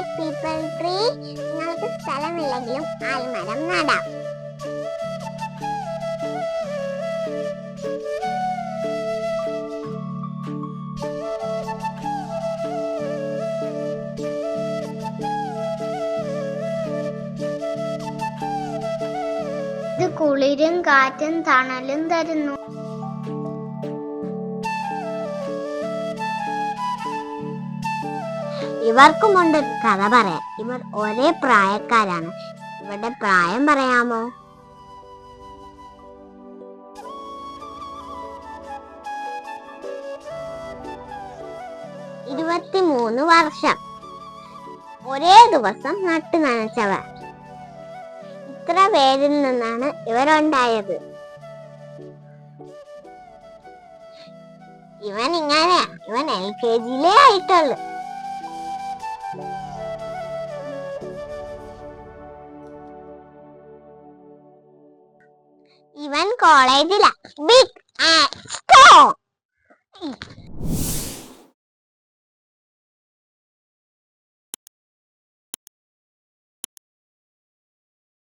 Hashtag people tree നിങ്ങൾക്ക് സ്ഥലമില്ലെങ്കിലും ആൽമരം നടാം. ഇത് കുളിരും കാറ്റും തണലും തരുന്നു. ഇവർക്കുമുണ്ട് കഥ പറയാൻ. ഇവർ ഒരേ പ്രായക്കാരാണ്. ഇവരുടെ പ്രായം പറയാമോ? ഇരുപത്തിമൂന്ന് വർഷം. ഒരേ ദിവസം നട്ടു നനച്ചവർ. ഇത്ര പേരിൽ നിന്നാണ് ഇവരുണ്ടായത്. ഇവൻ ഇങ്ങനെ ഇവൻ എൽ കെ ജിയിലേ ആയിട്ടുള്ളു. ഇവൻ കോളേജിലാ. Big strong